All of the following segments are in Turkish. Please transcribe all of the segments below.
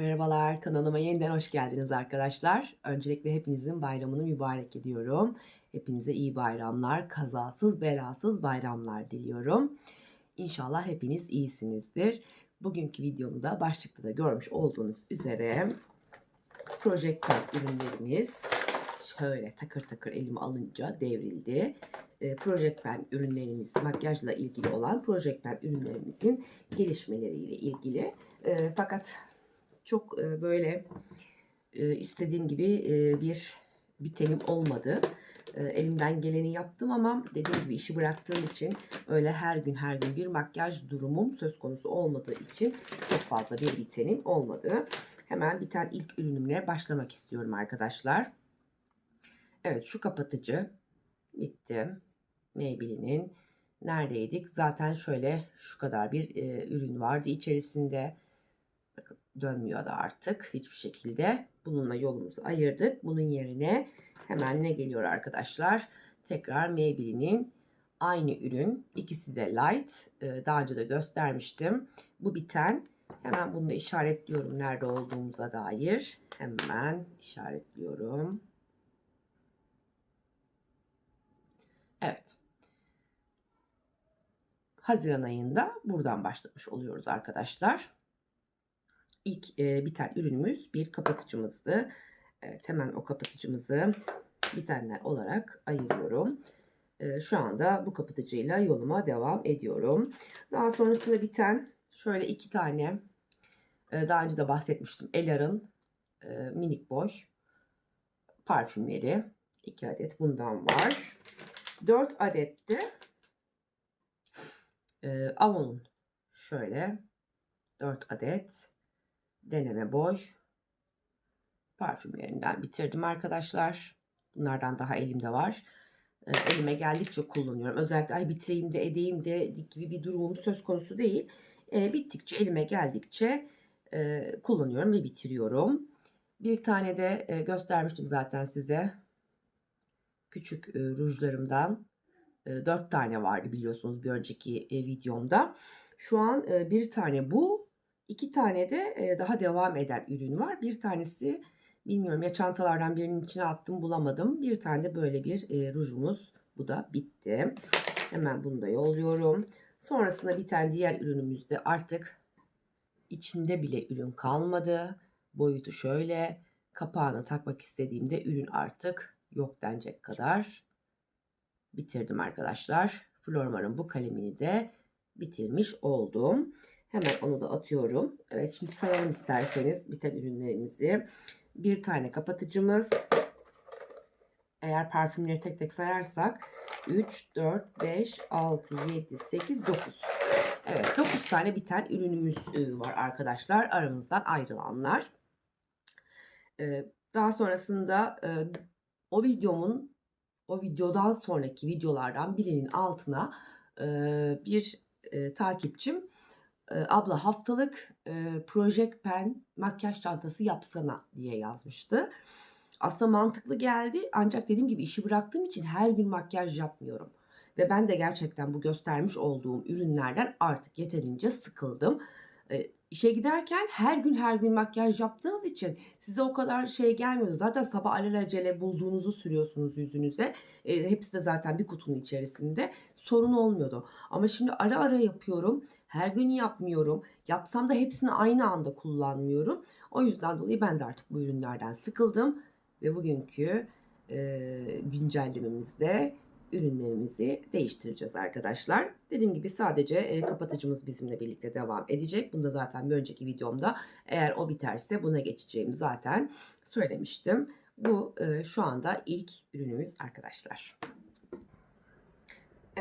Merhabalar, kanalıma yeniden hoş geldiniz arkadaşlar. Öncelikle hepinizin bayramını mübarek ediyorum. Hepinize iyi bayramlar, kazasız belasız bayramlar diliyorum. İnşallah hepiniz iyisinizdir. Bugünkü videomda başlıkta da görmüş olduğunuz üzere Project Pen ürünlerimiz şöyle takır takır elime alınca devrildi. E, Project Pen ürünlerimiz, makyajla ilgili olan Project Pen ürünlerimizin gelişmeleriyle ilgili. E, fakat çok e, böyle e, istediğim gibi e, bir bitenim olmadı. Elimden geleni yaptım ama dediğim gibi işi bıraktığım için öyle her gün her gün bir makyaj durumum söz konusu olmadığı için çok fazla bir bitenim olmadı. Hemen biten ilk ürünümle başlamak istiyorum arkadaşlar. Evet şu kapatıcı bitti. Maybelline'in neredeydik? Zaten şöyle şu kadar bir e, ürün vardı içerisinde. Dönmüyor artık hiçbir şekilde. Bununla yolumuzu ayırdık. Bunun yerine hemen ne geliyor arkadaşlar? Tekrar Maybelline'in aynı ürün. İkisi de light. E, daha önce de göstermiştim. Bu biten. Hemen bunu da işaretliyorum nerede olduğumuza dair. Hemen işaretliyorum. Evet. Haziran ayında buradan başlamış oluyoruz arkadaşlar. İlk e, biten ürünümüz bir kapatıcımızdı. Evet hemen o kapatıcımızı bitenler olarak ayırıyorum. E, şu anda bu kapatıcıyla yoluma devam ediyorum. Daha sonrasında biten şöyle iki tane e, daha önce de bahsetmiştim. Elar'ın e, minik boy parfümleri. iki adet bundan var. 4 adet de e, Avon'un şöyle 4 adet deneme boy parfümlerinden bitirdim arkadaşlar. Bunlardan daha elimde var. E, elime geldikçe kullanıyorum. Özellikle ay bitireyim de edeyim de gibi bir durumum söz konusu değil. E, bittikçe elime geldikçe e, kullanıyorum ve bitiriyorum. Bir tane de e, göstermiştim zaten size küçük e, rujlarımdan e, 4 tane vardı biliyorsunuz bir önceki e, videomda. Şu an e, bir tane bu, iki tane de e, daha devam eden ürün var. Bir tanesi bilmiyorum ya çantalardan birinin içine attım bulamadım. Bir tane de böyle bir e, rujumuz. Bu da bitti. Hemen bunu da yolluyorum. Sonrasında biten diğer ürünümüzde artık içinde bile ürün kalmadı. Boyutu şöyle. Kapağını takmak istediğimde ürün artık yok denecek kadar bitirdim arkadaşlar. Flormar'ın bu kalemini de bitirmiş oldum. Hemen onu da atıyorum. Evet şimdi sayalım isterseniz biten ürünlerimizi. Bir tane kapatıcımız. Eğer parfümleri tek tek sayarsak 3, 4, 5, 6, 7, 8, 9. Evet 9 tane biten ürünümüz var arkadaşlar. Aramızdan ayrılanlar. Daha sonrasında o videomun o videodan sonraki videolardan birinin altına e, bir e, takipçim e, abla haftalık e, Project Pen makyaj çantası yapsana diye yazmıştı. Aslında mantıklı geldi ancak dediğim gibi işi bıraktığım için her gün makyaj yapmıyorum. Ve ben de gerçekten bu göstermiş olduğum ürünlerden artık yeterince sıkıldım. E, işe giderken her gün her gün makyaj yaptığınız için size o kadar şey gelmiyor. Zaten sabah alelacele bulduğunuzu sürüyorsunuz yüzünüze. E, hepsi de zaten bir kutunun içerisinde. Sorun olmuyordu. Ama şimdi ara ara yapıyorum. Her gün yapmıyorum. Yapsam da hepsini aynı anda kullanmıyorum. O yüzden dolayı ben de artık bu ürünlerden sıkıldım. Ve bugünkü e, güncellememizde ürünlerimizi değiştireceğiz arkadaşlar. Dediğim gibi sadece e, kapatıcımız bizimle birlikte devam edecek. Bunu da zaten bir önceki videomda eğer o biterse buna geçeceğimi zaten söylemiştim. Bu e, şu anda ilk ürünümüz arkadaşlar.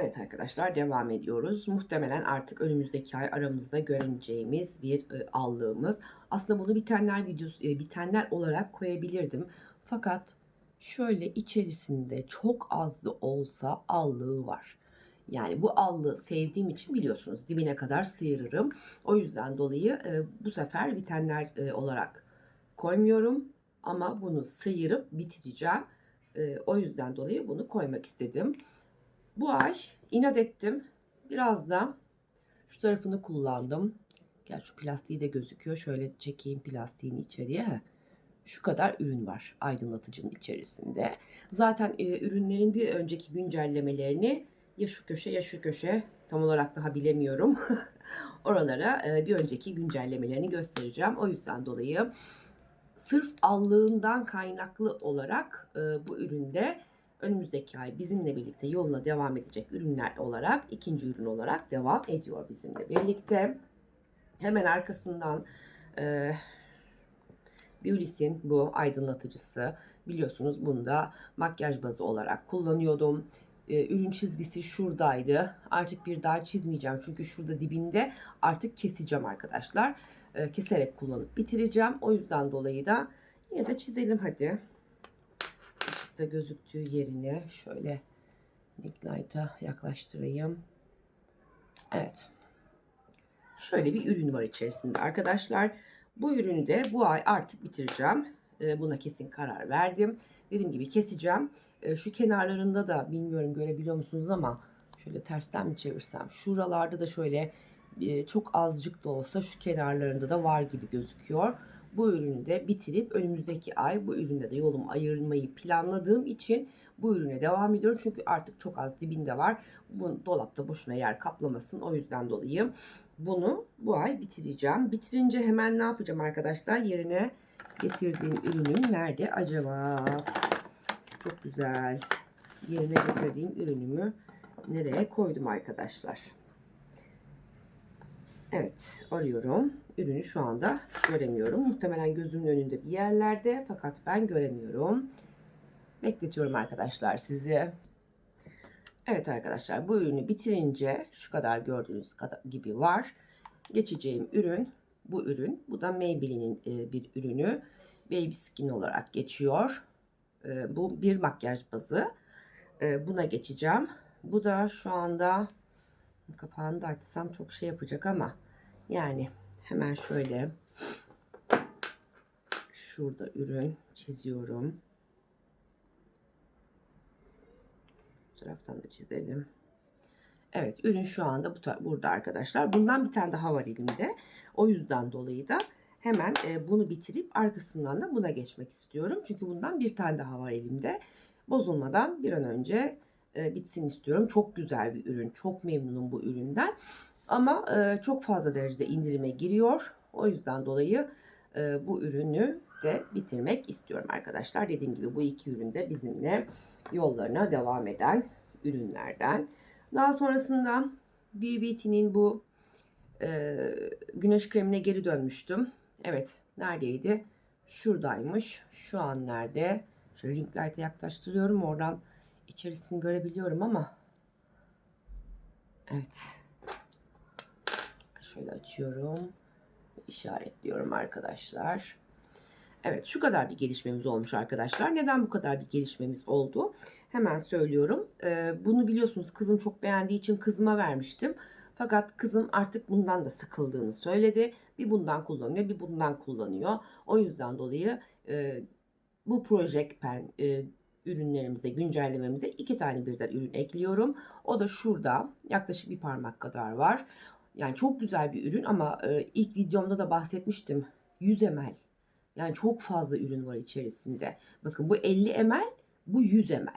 Evet arkadaşlar devam ediyoruz. Muhtemelen artık önümüzdeki ay aramızda göreceğimiz bir e, allığımız. Aslında bunu bitenler videosu e, bitenler olarak koyabilirdim. Fakat şöyle içerisinde çok az da olsa allığı var. Yani bu allığı sevdiğim için biliyorsunuz dibine kadar sıyırırım. O yüzden dolayı e, bu sefer bitenler e, olarak koymuyorum. Ama bunu sıyırıp bitireceğim. E, o yüzden dolayı bunu koymak istedim. Bu ay inat ettim. Biraz da şu tarafını kullandım. Gel şu plastiği de gözüküyor. Şöyle çekeyim plastiğini içeriye. Şu kadar ürün var aydınlatıcının içerisinde. Zaten e, ürünlerin bir önceki güncellemelerini ya şu köşe ya şu köşe tam olarak daha bilemiyorum. Oralara e, bir önceki güncellemelerini göstereceğim. O yüzden dolayı sırf allığından kaynaklı olarak e, bu üründe önümüzdeki ay bizimle birlikte yoluna devam edecek ürünler olarak ikinci ürün olarak devam ediyor bizimle birlikte. Hemen arkasından e, Beulis'in bu aydınlatıcısı biliyorsunuz bunu da makyaj bazı olarak kullanıyordum. E, ürün çizgisi şuradaydı. Artık bir daha çizmeyeceğim çünkü şurada dibinde artık keseceğim arkadaşlar. E, keserek kullanıp bitireceğim. O yüzden dolayı da yine de çizelim hadi. Işıkta gözüktüğü yerine şöyle Nick Light'a yaklaştırayım. Evet. Şöyle bir ürün var içerisinde arkadaşlar. Bu ürünü de bu ay artık bitireceğim. E, buna kesin karar verdim. Dediğim gibi keseceğim. E, şu kenarlarında da bilmiyorum görebiliyor musunuz ama şöyle tersten mi çevirsem. Şuralarda da şöyle e, çok azıcık da olsa şu kenarlarında da var gibi gözüküyor. Bu ürünü de bitirip önümüzdeki ay bu üründe de yolumu ayırmayı planladığım için bu ürüne devam ediyorum. Çünkü artık çok az dibinde var. Bu dolapta boşuna yer kaplamasın. O yüzden dolayı bunu bu ay bitireceğim. Bitirince hemen ne yapacağım arkadaşlar? Yerine getirdiğim ürünüm nerede acaba? Çok güzel. Yerine getirdiğim ürünümü nereye koydum arkadaşlar? Evet arıyorum. Ürünü şu anda göremiyorum. Muhtemelen gözümün önünde bir yerlerde fakat ben göremiyorum. Bekletiyorum arkadaşlar sizi. Evet arkadaşlar bu ürünü bitirince şu kadar gördüğünüz gibi var. Geçeceğim ürün bu ürün. Bu da Maybelline'in e, bir ürünü. Baby Skin olarak geçiyor. E, bu bir makyaj bazı. E, buna geçeceğim. Bu da şu anda kapağını da açsam çok şey yapacak ama yani hemen şöyle şurada ürün çiziyorum. Bu taraftan da çizelim. Evet ürün şu anda bu burada arkadaşlar. Bundan bir tane daha var elimde. O yüzden dolayı da hemen e, bunu bitirip arkasından da buna geçmek istiyorum. Çünkü bundan bir tane daha var elimde. Bozulmadan bir an önce e, bitsin istiyorum. Çok güzel bir ürün. Çok memnunum bu üründen. Ama e, çok fazla derecede indirime giriyor. O yüzden dolayı e, bu ürünü de bitirmek istiyorum arkadaşlar. Dediğim gibi bu iki ürün de bizimle yollarına devam eden ürünlerden. Daha sonrasında BBT'nin bu e, güneş kremine geri dönmüştüm. Evet neredeydi? Şuradaymış. Şu an nerede? Şöyle ring light'a yaklaştırıyorum. Oradan içerisini görebiliyorum ama evet şöyle açıyorum. İşaretliyorum arkadaşlar. Evet şu kadar bir gelişmemiz olmuş arkadaşlar. Neden bu kadar bir gelişmemiz oldu? Hemen söylüyorum. Ee, bunu biliyorsunuz kızım çok beğendiği için kızıma vermiştim. Fakat kızım artık bundan da sıkıldığını söyledi. Bir bundan kullanıyor bir bundan kullanıyor. O yüzden dolayı e, bu Project Pen e, ürünlerimize, güncellememize iki tane birden ürün ekliyorum. O da şurada yaklaşık bir parmak kadar var. Yani çok güzel bir ürün ama e, ilk videomda da bahsetmiştim. 100 ml. Yani çok fazla ürün var içerisinde. Bakın bu 50 ml, bu 100 ml.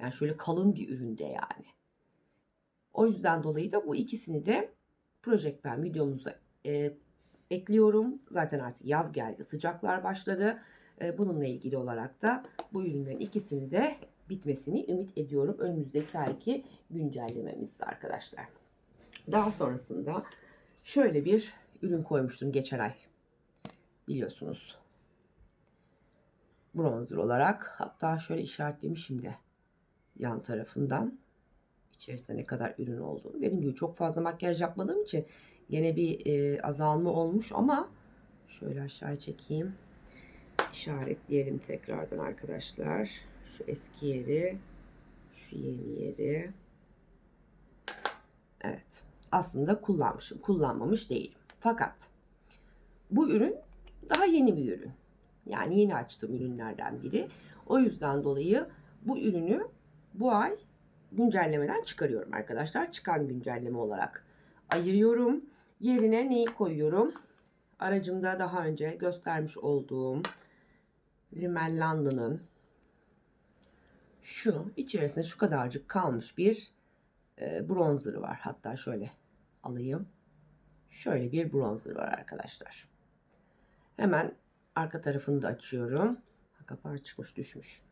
Yani şöyle kalın bir üründe yani. O yüzden dolayı da bu ikisini de Project Pen videomuza e, ekliyorum. Zaten artık yaz geldi, sıcaklar başladı. E, bununla ilgili olarak da bu ürünlerin ikisini de bitmesini ümit ediyorum. Önümüzdeki ayki güncellememizde arkadaşlar. Daha sonrasında şöyle bir ürün koymuştum geçen ay. Biliyorsunuz. Bronzer olarak hatta şöyle işaretlemişim de yan tarafından içerisinde ne kadar ürün olduğunu. Dediğim gibi çok fazla makyaj yapmadığım için gene bir e, azalma olmuş ama şöyle aşağı çekeyim işaretleyelim tekrardan arkadaşlar. Şu eski yeri, şu yeni yeri. Evet. Aslında kullanmışım. Kullanmamış değilim. Fakat bu ürün daha yeni bir ürün. Yani yeni açtığım ürünlerden biri. O yüzden dolayı bu ürünü bu ay güncellemeden çıkarıyorum arkadaşlar. Çıkan güncelleme olarak ayırıyorum. Yerine neyi koyuyorum? Aracımda daha önce göstermiş olduğum Rimmel London'ın şu içerisinde şu kadarcık kalmış bir e, bronzer'ı var. Hatta şöyle alayım. Şöyle bir bronzer var arkadaşlar. Hemen arka tarafını da açıyorum. Kapağı çıkmış düşmüş.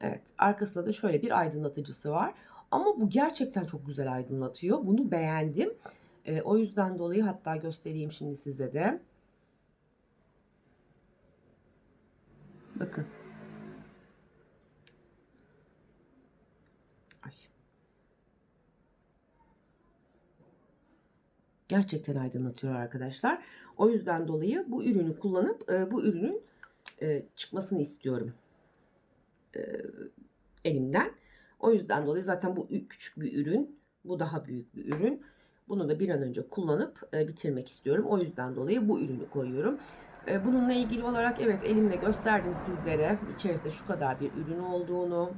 Evet arkasında da şöyle bir aydınlatıcısı var. Ama bu gerçekten çok güzel aydınlatıyor. Bunu beğendim. E, o yüzden dolayı hatta göstereyim şimdi size de. Bakın. Gerçekten aydınlatıyor arkadaşlar. O yüzden dolayı bu ürünü kullanıp e, bu ürünün e, çıkmasını istiyorum. E, elimden. O yüzden dolayı zaten bu küçük bir ürün. Bu daha büyük bir ürün. Bunu da bir an önce kullanıp e, bitirmek istiyorum. O yüzden dolayı bu ürünü koyuyorum. E, bununla ilgili olarak evet elimle gösterdim sizlere. İçerisinde şu kadar bir ürün olduğunu.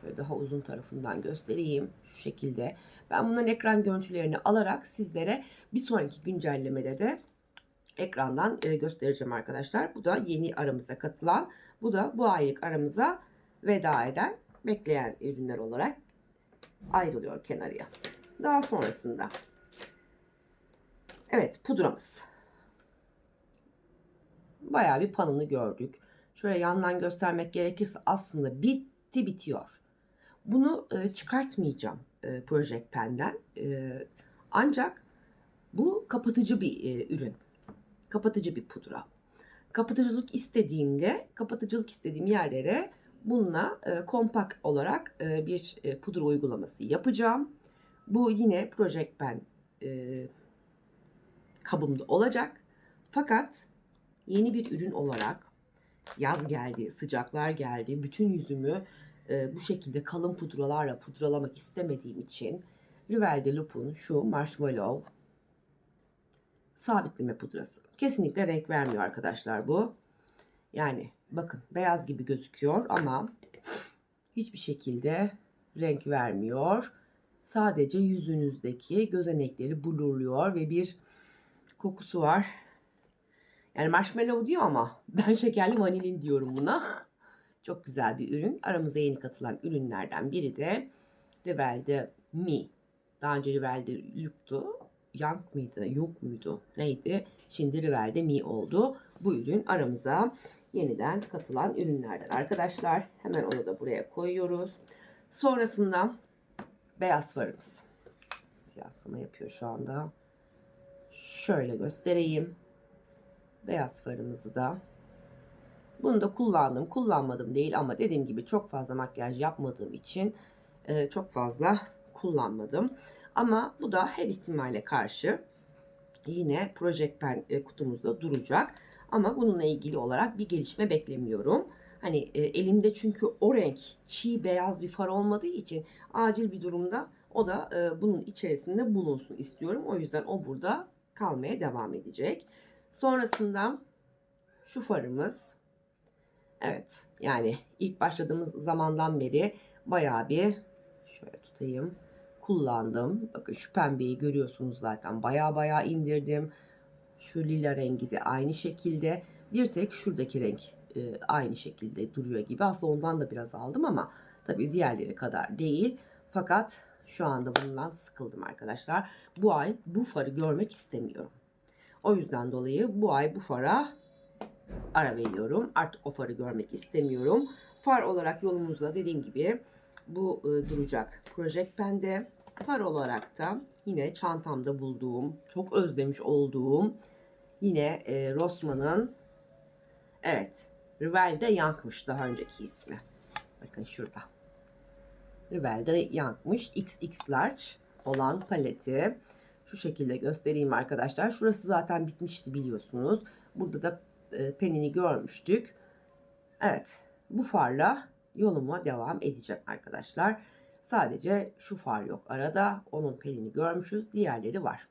Şöyle daha uzun tarafından göstereyim. Şu şekilde. Ben bunların ekran görüntülerini alarak sizlere bir sonraki güncellemede de ekrandan e, göstereceğim arkadaşlar. Bu da yeni aramıza katılan. Bu da bu aylık aramıza veda eden bekleyen ürünler olarak ayrılıyor kenarıya. Daha sonrasında evet pudramız. Bayağı bir panını gördük. Şöyle yandan göstermek gerekirse aslında bitti bitiyor. Bunu e, çıkartmayacağım e, Project Pen'den. E, ancak bu kapatıcı bir e, ürün. Kapatıcı bir pudra. Kapatıcılık istediğimde, kapatıcılık istediğim yerlere bununla e, kompakt olarak bir pudra uygulaması yapacağım. Bu yine Project Pen kabımda olacak. Fakat yeni bir ürün olarak yaz geldi, sıcaklar geldi. Bütün yüzümü e, bu şekilde kalın pudralarla pudralamak istemediğim için Rivel de Loop'un şu Marshmallow sabitleme pudrası. Kesinlikle renk vermiyor arkadaşlar bu. Yani bakın beyaz gibi gözüküyor ama hiçbir şekilde renk vermiyor. Sadece yüzünüzdeki gözenekleri blurluyor ve bir kokusu var. Yani marshmallow diyor ama ben şekerli vanilin diyorum buna. Çok güzel bir ürün. Aramıza yeni katılan ürünlerden biri de Rivel'de Mi. Daha önce Rivel'de Look'tu. Young mıydı? Yok muydu? Neydi? Şimdi Rivel'de Mi oldu. Bu ürün aramıza yeniden katılan ürünlerden arkadaşlar. Hemen onu da buraya koyuyoruz. Sonrasında beyaz farımız. Yansıma yapıyor şu anda. Şöyle göstereyim. Beyaz farımızı da bunu da kullandım. Kullanmadım değil ama dediğim gibi çok fazla makyaj yapmadığım için e, çok fazla kullanmadım. Ama bu da her ihtimale karşı yine Project Pen e, kutumuzda duracak. Ama bununla ilgili olarak bir gelişme beklemiyorum. Hani e, elimde çünkü o renk çiğ beyaz bir far olmadığı için acil bir durumda o da e, bunun içerisinde bulunsun istiyorum. O yüzden o burada kalmaya devam edecek. Sonrasında şu farımız Evet yani ilk başladığımız zamandan beri bayağı bir şöyle tutayım kullandım. Bakın şu pembeyi görüyorsunuz zaten bayağı bayağı indirdim. Şu lila rengi de aynı şekilde. Bir tek şuradaki renk e, aynı şekilde duruyor gibi. Aslında ondan da biraz aldım ama tabii diğerleri kadar değil. Fakat şu anda bundan sıkıldım arkadaşlar. Bu ay bu farı görmek istemiyorum. O yüzden dolayı bu ay bu fara ara veriyorum. Artık o farı görmek istemiyorum. Far olarak yolumuzda dediğim gibi bu e, duracak Project Pen'de. Far olarak da yine çantamda bulduğum, çok özlemiş olduğum yine e, Rossmann'ın evet Rivel'de yankmış daha önceki ismi. Bakın şurada. Rivel'de yankmış XX large olan paleti. Şu şekilde göstereyim arkadaşlar. Şurası zaten bitmişti biliyorsunuz. Burada da penini görmüştük. Evet bu farla yoluma devam edeceğim arkadaşlar. Sadece şu far yok arada. Onun penini görmüşüz. Diğerleri var.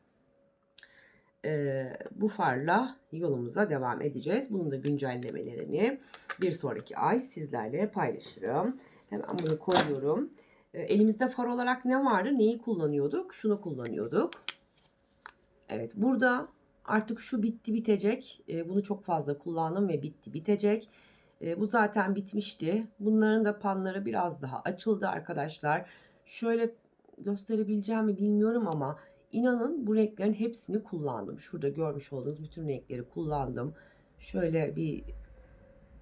Ee, bu farla yolumuza devam edeceğiz. Bunun da güncellemelerini bir sonraki ay sizlerle paylaşırım. Hemen bunu koyuyorum. Ee, elimizde far olarak ne vardı? Neyi kullanıyorduk? Şunu kullanıyorduk. Evet burada artık şu bitti bitecek. E, bunu çok fazla kullandım ve bitti bitecek. E, bu zaten bitmişti. Bunların da panları biraz daha açıldı arkadaşlar. Şöyle gösterebileceğim mi bilmiyorum ama inanın bu renklerin hepsini kullandım. Şurada görmüş olduğunuz bütün renkleri kullandım. Şöyle bir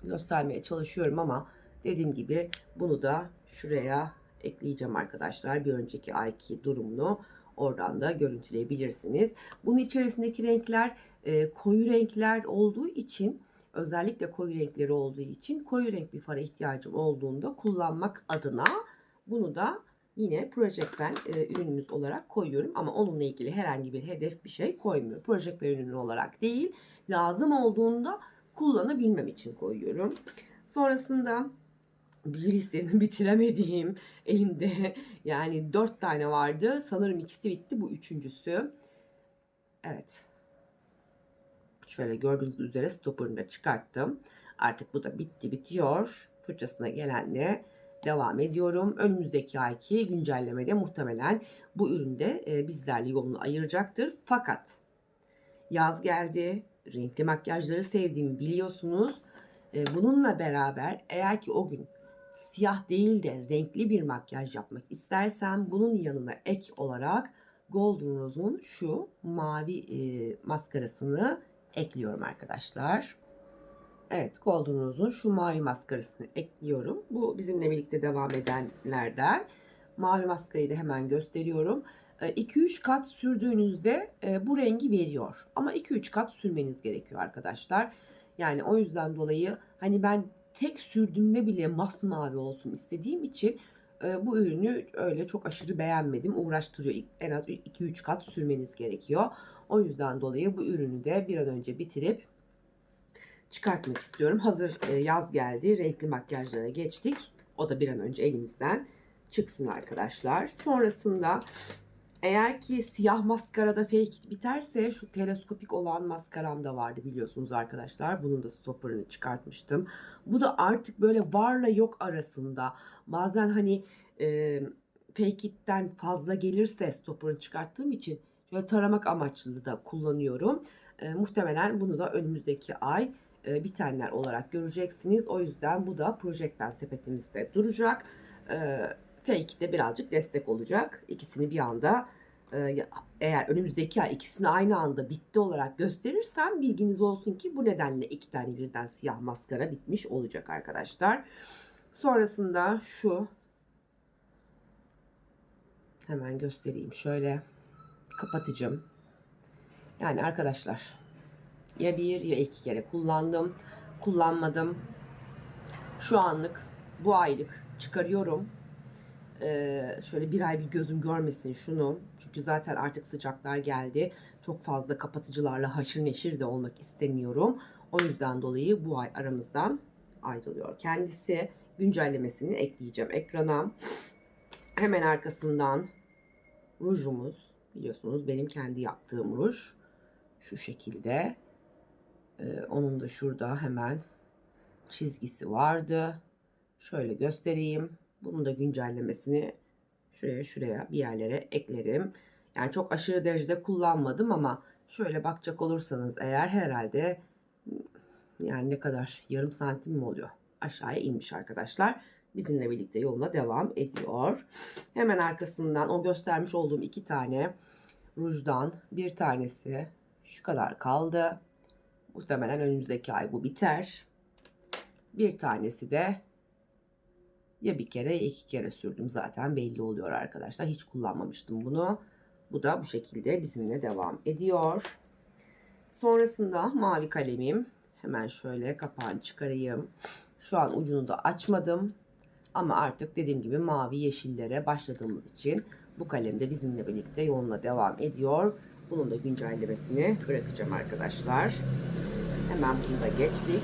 göstermeye çalışıyorum ama dediğim gibi bunu da şuraya ekleyeceğim arkadaşlar. Bir önceki ayki durumunu oradan da görüntüleyebilirsiniz. Bunun içerisindeki renkler e, koyu renkler olduğu için özellikle koyu renkleri olduğu için koyu renk bir fara ihtiyacım olduğunda kullanmak adına bunu da yine Project Pen e, ürünümüz olarak koyuyorum ama onunla ilgili herhangi bir hedef bir şey koymuyorum. Project Pen ürünü olarak değil lazım olduğunda kullanabilmem için koyuyorum. Sonrasında birisi bitiremediğim elimde yani dört tane vardı. Sanırım ikisi bitti. Bu üçüncüsü. Evet. Şöyle gördüğünüz üzere stopperını da çıkarttım. Artık bu da bitti bitiyor. Fırçasına gelenle devam ediyorum. Önümüzdeki ayki güncellemede muhtemelen bu üründe e, bizlerle yolunu ayıracaktır. Fakat yaz geldi. Renkli makyajları sevdiğimi biliyorsunuz. E, bununla beraber eğer ki o gün siyah değil de renkli bir makyaj yapmak istersem bunun yanına ek olarak Golden Rose'un şu mavi e, maskarasını ekliyorum arkadaşlar. Evet Golden Rose'un şu mavi maskarasını ekliyorum. Bu bizimle birlikte devam edenlerden. Mavi maskarayı da hemen gösteriyorum. 2-3 kat sürdüğünüzde e, bu rengi veriyor. Ama 2-3 kat sürmeniz gerekiyor arkadaşlar. Yani o yüzden dolayı hani ben tek sürdüğümde bile masmavi olsun istediğim için e, bu ürünü öyle çok aşırı beğenmedim. Uğraştırıyor. En az 2-3 kat sürmeniz gerekiyor. O yüzden dolayı bu ürünü de bir an önce bitirip çıkartmak istiyorum. Hazır e, yaz geldi. Renkli makyajlara geçtik. O da bir an önce elimizden çıksın arkadaşlar. Sonrasında eğer ki siyah maskarada fake biterse şu teleskopik olan maskaram da vardı biliyorsunuz arkadaşlar. Bunun da stopperını çıkartmıştım. Bu da artık böyle varla yok arasında. Bazen hani e, fake it'ten fazla gelirse stopperını çıkarttığım için şöyle taramak amaçlı da kullanıyorum. E, muhtemelen bunu da önümüzdeki ay e, bitenler olarak göreceksiniz. O yüzden bu da Project Pen sepetimizde duracak. E, Fake de birazcık destek olacak. İkisini bir anda e, eğer önümüzdeki ay ikisini aynı anda bitti olarak gösterirsem bilginiz olsun ki bu nedenle iki tane birden siyah maskara bitmiş olacak arkadaşlar. Sonrasında şu hemen göstereyim şöyle kapatıcım. Yani arkadaşlar ya bir ya iki kere kullandım. Kullanmadım. Şu anlık bu aylık çıkarıyorum. Ee, şöyle bir ay bir gözüm görmesin şunu. Çünkü zaten artık sıcaklar geldi. Çok fazla kapatıcılarla haşır neşir de olmak istemiyorum. O yüzden dolayı bu ay aramızdan ayrılıyor. Kendisi güncellemesini ekleyeceğim ekrana. Hemen arkasından rujumuz. Biliyorsunuz benim kendi yaptığım ruj. Şu şekilde. Ee, onun da şurada hemen çizgisi vardı. Şöyle göstereyim. Bunun da güncellemesini şuraya şuraya bir yerlere eklerim. Yani çok aşırı derecede kullanmadım ama şöyle bakacak olursanız eğer herhalde yani ne kadar yarım santim mi oluyor? Aşağıya inmiş arkadaşlar. Bizimle birlikte yoluna devam ediyor. Hemen arkasından o göstermiş olduğum iki tane rujdan bir tanesi şu kadar kaldı. Muhtemelen önümüzdeki ay bu biter. Bir tanesi de ya bir kere ya iki kere sürdüm zaten belli oluyor arkadaşlar. Hiç kullanmamıştım bunu. Bu da bu şekilde bizimle devam ediyor. Sonrasında mavi kalemim. Hemen şöyle kapağını çıkarayım. Şu an ucunu da açmadım. Ama artık dediğim gibi mavi yeşillere başladığımız için bu kalem de bizimle birlikte yoluna devam ediyor. Bunun da güncellemesini bırakacağım arkadaşlar. Hemen bunu da geçtik.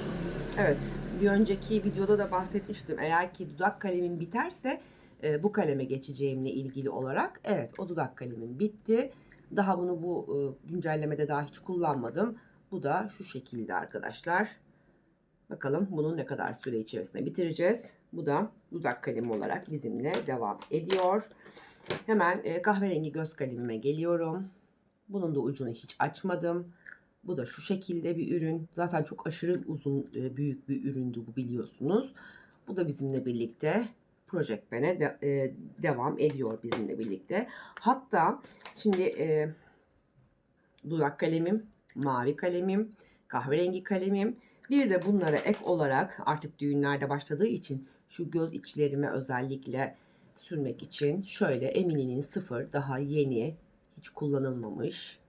Evet bir önceki videoda da bahsetmiştim. Eğer ki dudak kalemim biterse e, bu kaleme geçeceğimle ilgili olarak. Evet o dudak kalemim bitti. Daha bunu bu e, güncellemede daha hiç kullanmadım. Bu da şu şekilde arkadaşlar. Bakalım bunu ne kadar süre içerisinde bitireceğiz. Bu da dudak kalemi olarak bizimle devam ediyor. Hemen e, kahverengi göz kalemime geliyorum. Bunun da ucunu hiç açmadım. Bu da şu şekilde bir ürün. Zaten çok aşırı uzun e, büyük bir üründü bu biliyorsunuz. Bu da bizimle birlikte Project Pen'e de, e, devam ediyor bizimle birlikte. Hatta şimdi e, dudak kalemim, mavi kalemim, kahverengi kalemim. Bir de bunlara ek olarak artık düğünlerde başladığı için şu göz içlerime özellikle sürmek için şöyle Emine'nin sıfır daha yeni hiç kullanılmamış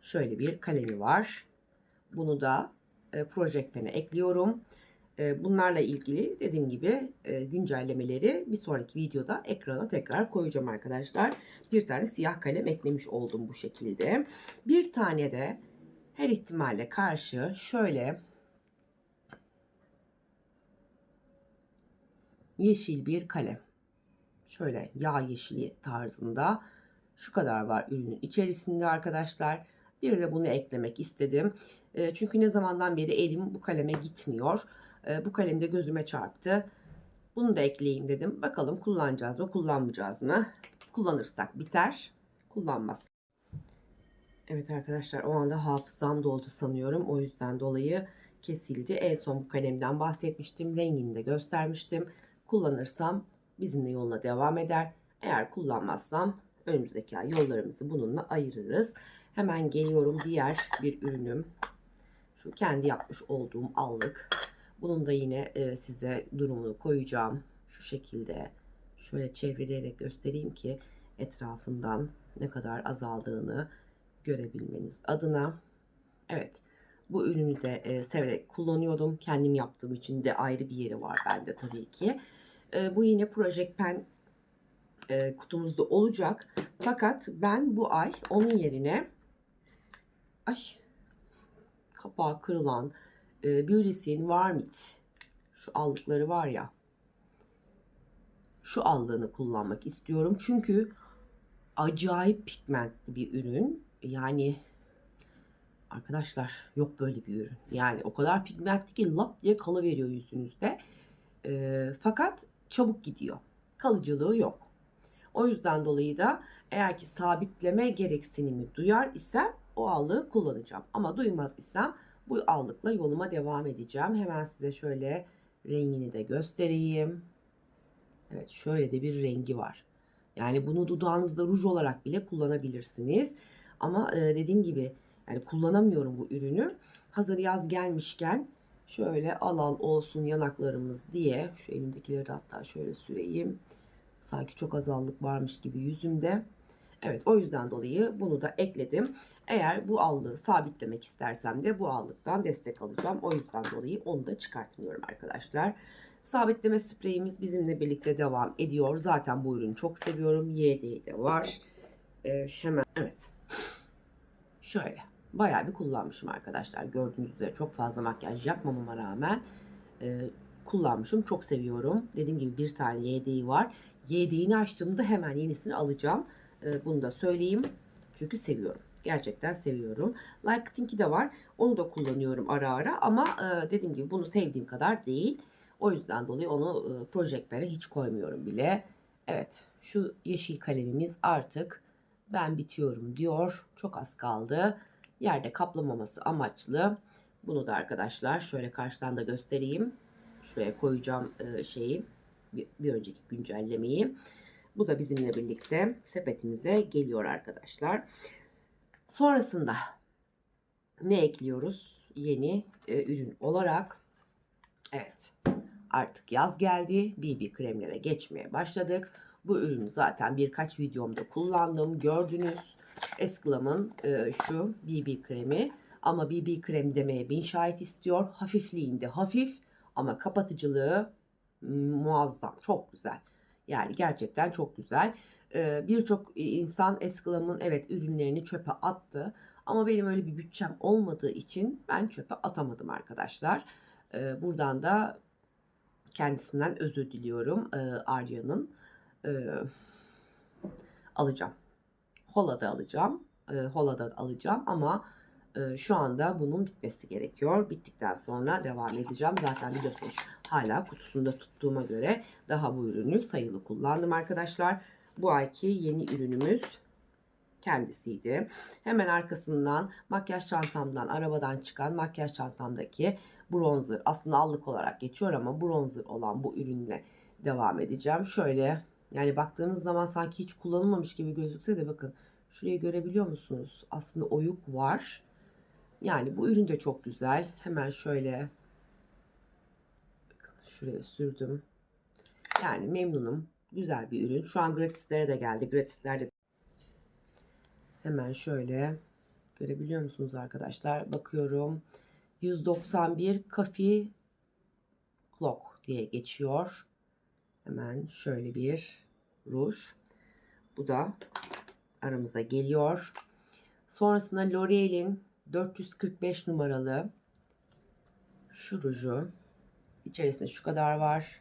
şöyle bir kalemi var. Bunu da e, Project Pen'e ekliyorum. E, bunlarla ilgili dediğim gibi e, güncellemeleri bir sonraki videoda ekrana tekrar koyacağım arkadaşlar. Bir tane siyah kalem eklemiş oldum bu şekilde. Bir tane de her ihtimalle karşı şöyle yeşil bir kalem. Şöyle yağ yeşili tarzında. Şu kadar var ürünün içerisinde arkadaşlar. Bir de bunu eklemek istedim. E, çünkü ne zamandan beri elim bu kaleme gitmiyor. E, bu kalem de gözüme çarptı. Bunu da ekleyeyim dedim. Bakalım kullanacağız mı kullanmayacağız mı? Kullanırsak biter. Kullanmaz. Evet arkadaşlar o anda hafızam doldu sanıyorum. O yüzden dolayı kesildi. En son bu kalemden bahsetmiştim. Rengini de göstermiştim. Kullanırsam bizimle yoluna devam eder. Eğer kullanmazsam önümüzdeki ay yollarımızı bununla ayırırız. Hemen geliyorum diğer bir ürünüm. Şu kendi yapmış olduğum allık. Bunun da yine e, size durumunu koyacağım. Şu şekilde şöyle çevirerek göstereyim ki etrafından ne kadar azaldığını görebilmeniz adına. Evet bu ürünü de e, severek kullanıyordum. Kendim yaptığım için de ayrı bir yeri var bende tabii ki. E, bu yine Project Pen kutumuzda olacak. Fakat ben bu ay onun yerine ay kapağı kırılan e, Beauty'sin Warmit şu allıkları var ya şu allığını kullanmak istiyorum. Çünkü acayip pigmentli bir ürün. Yani arkadaşlar yok böyle bir ürün. Yani o kadar pigmentli ki lap diye kalıveriyor yüzünüzde. E, fakat çabuk gidiyor. Kalıcılığı yok. O yüzden dolayı da eğer ki sabitleme gereksinimi duyar isem o allığı kullanacağım. Ama duymaz isem bu allıkla yoluma devam edeceğim. Hemen size şöyle rengini de göstereyim. Evet şöyle de bir rengi var. Yani bunu dudağınızda ruj olarak bile kullanabilirsiniz. Ama e, dediğim gibi yani kullanamıyorum bu ürünü. Hazır yaz gelmişken şöyle al al olsun yanaklarımız diye şu elimdekileri hatta şöyle süreyim. Sanki çok azallık varmış gibi yüzümde. Evet o yüzden dolayı bunu da ekledim. Eğer bu allığı sabitlemek istersem de bu allıktan destek alacağım. O yüzden dolayı onu da çıkartmıyorum arkadaşlar. Sabitleme spreyimiz bizimle birlikte devam ediyor. Zaten bu ürünü çok seviyorum. YD'yi de var. Ee, hemen evet. Şöyle bayağı bir kullanmışım arkadaşlar. Gördüğünüz üzere çok fazla makyaj yapmamama rağmen e, kullanmışım. Çok seviyorum. Dediğim gibi bir tane YD'yi var. YD'ini açtığımda hemen yenisini alacağım. E, bunu da söyleyeyim. Çünkü seviyorum. Gerçekten seviyorum. Lighting'i de var. Onu da kullanıyorum ara ara. Ama e, dediğim gibi bunu sevdiğim kadar değil. O yüzden dolayı onu e, hiç koymuyorum bile. Evet şu yeşil kalemimiz artık ben bitiyorum diyor. Çok az kaldı. Yerde kaplamaması amaçlı. Bunu da arkadaşlar şöyle karşıdan da göstereyim. Şuraya koyacağım e, şeyi. Bir, bir önceki güncellemeyi. Bu da bizimle birlikte sepetimize geliyor arkadaşlar. Sonrasında ne ekliyoruz? Yeni e, ürün olarak. Evet artık yaz geldi. BB kremlere geçmeye başladık. Bu ürünü zaten birkaç videomda kullandım. Gördünüz. Esklam'ın e, şu BB kremi. Ama BB krem demeye bin şahit istiyor. Hafifliğinde hafif ama kapatıcılığı muazzam. Çok güzel. Yani gerçekten çok güzel. Ee, Birçok insan Esklam'ın evet ürünlerini çöpe attı. Ama benim öyle bir bütçem olmadığı için ben çöpe atamadım arkadaşlar. Buradan da kendisinden özür diliyorum e, Arya'nın. E, alacağım. Hola'da alacağım. E, Hola'da alacağım ama şu anda bunun bitmesi gerekiyor. Bittikten sonra devam edeceğim. Zaten biliyorsunuz hala kutusunda tuttuğuma göre daha bu ürünü sayılı kullandım arkadaşlar. Bu ayki yeni ürünümüz kendisiydi. Hemen arkasından makyaj çantamdan, arabadan çıkan makyaj çantamdaki bronzer. Aslında allık olarak geçiyor ama bronzer olan bu ürünle devam edeceğim. Şöyle yani baktığınız zaman sanki hiç kullanılmamış gibi gözükse de bakın şurayı görebiliyor musunuz? Aslında oyuk var. Yani bu ürün de çok güzel. Hemen şöyle şuraya sürdüm. Yani memnunum. Güzel bir ürün. Şu an gratislere de geldi. Gratislerde hemen şöyle görebiliyor musunuz arkadaşlar? Bakıyorum. 191 Coffee Clock diye geçiyor. Hemen şöyle bir ruj. Bu da aramıza geliyor. Sonrasında L'Oreal'in 445 numaralı şu ruju. İçerisinde şu kadar var.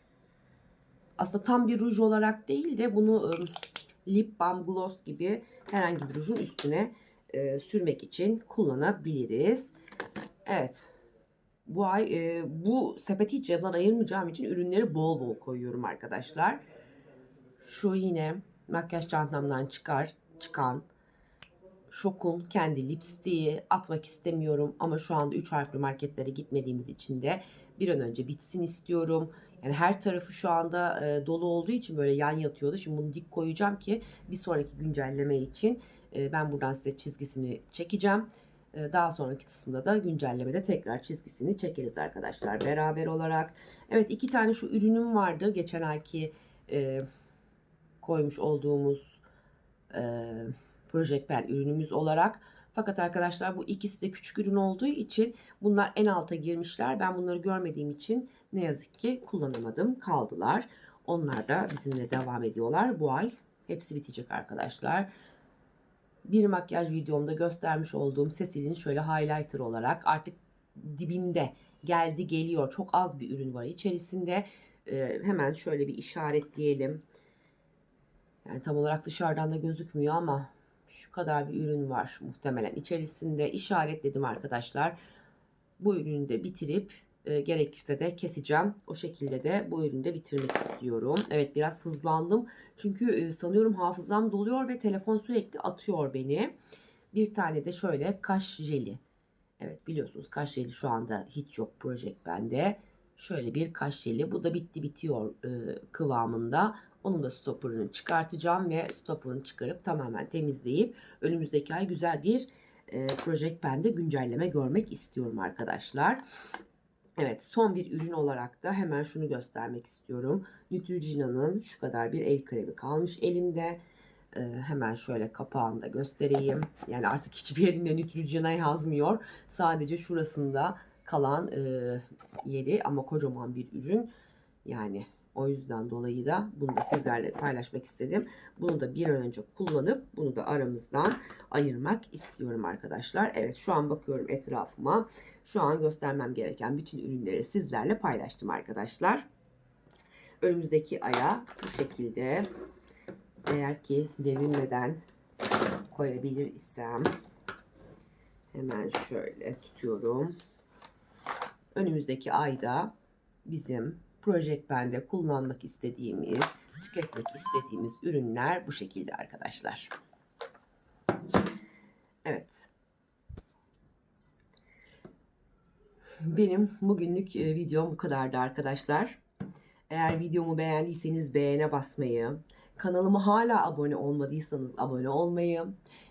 Aslında tam bir ruj olarak değil de bunu ıı, lip balm gloss gibi herhangi bir rujun üstüne e, sürmek için kullanabiliriz. Evet. Bu ay e, bu sepeti hiç cebden ayırmayacağım için ürünleri bol bol koyuyorum arkadaşlar. Şu yine makyaj çantamdan çıkar çıkan Şok'un kendi lipstiği atmak istemiyorum ama şu anda 3 harfli marketlere gitmediğimiz için de bir an önce bitsin istiyorum. Yani her tarafı şu anda e, dolu olduğu için böyle yan yatıyordu. Şimdi bunu dik koyacağım ki bir sonraki güncelleme için e, ben buradan size çizgisini çekeceğim. E, daha sonraki kısımda da güncellemede tekrar çizgisini çekeriz arkadaşlar beraber olarak. Evet iki tane şu ürünüm vardı. Geçen ayki e, koymuş olduğumuz e, Project Pen ürünümüz olarak. Fakat arkadaşlar bu ikisi de küçük ürün olduğu için bunlar en alta girmişler. Ben bunları görmediğim için ne yazık ki kullanamadım. Kaldılar. Onlar da bizimle devam ediyorlar. Bu ay hepsi bitecek arkadaşlar. Bir makyaj videomda göstermiş olduğum Cecil'in şöyle highlighter olarak artık dibinde geldi geliyor. Çok az bir ürün var içerisinde. Ee, hemen şöyle bir işaretleyelim. Yani tam olarak dışarıdan da gözükmüyor ama şu kadar bir ürün var muhtemelen içerisinde işaretledim arkadaşlar. Bu ürünü de bitirip e, gerekirse de keseceğim. O şekilde de bu ürünü de bitirmek istiyorum. Evet biraz hızlandım. Çünkü e, sanıyorum hafızam doluyor ve telefon sürekli atıyor beni. Bir tane de şöyle kaş jeli. Evet biliyorsunuz kaş jeli şu anda hiç yok Project bende. Şöyle bir kaş jeli. Bu da bitti bitiyor e, kıvamında. Onun da stopperını çıkartacağım ve stopperını çıkarıp tamamen temizleyip önümüzdeki ay güzel bir e, Project Pen'de güncelleme görmek istiyorum arkadaşlar. Evet son bir ürün olarak da hemen şunu göstermek istiyorum. Neutrogena'nın şu kadar bir el kremi kalmış elimde. Ee, hemen şöyle kapağını da göstereyim. Yani artık hiçbir yerinde Neutrogena yazmıyor. Sadece şurasında kalan e, yeri ama kocaman bir ürün. Yani o yüzden dolayı da bunu da sizlerle paylaşmak istedim. Bunu da bir an önce kullanıp bunu da aramızdan ayırmak istiyorum arkadaşlar. Evet şu an bakıyorum etrafıma. Şu an göstermem gereken bütün ürünleri sizlerle paylaştım arkadaşlar. Önümüzdeki aya bu şekilde eğer ki devirmeden koyabilir isem hemen şöyle tutuyorum. Önümüzdeki ayda bizim Project Pen'de kullanmak istediğimiz, tüketmek istediğimiz ürünler bu şekilde arkadaşlar. Evet. Benim bugünlük e, videom bu kadardı arkadaşlar. Eğer videomu beğendiyseniz beğene basmayı, kanalıma hala abone olmadıysanız abone olmayı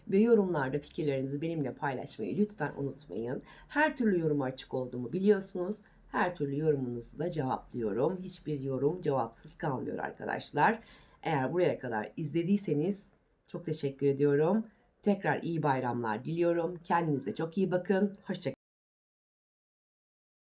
ve yorumlarda fikirlerinizi benimle paylaşmayı lütfen unutmayın. Her türlü yoruma açık olduğumu biliyorsunuz. Her türlü yorumunuzu da cevaplıyorum. Hiçbir yorum cevapsız kalmıyor arkadaşlar. Eğer buraya kadar izlediyseniz çok teşekkür ediyorum. Tekrar iyi bayramlar diliyorum. Kendinize çok iyi bakın. Hoşçakalın.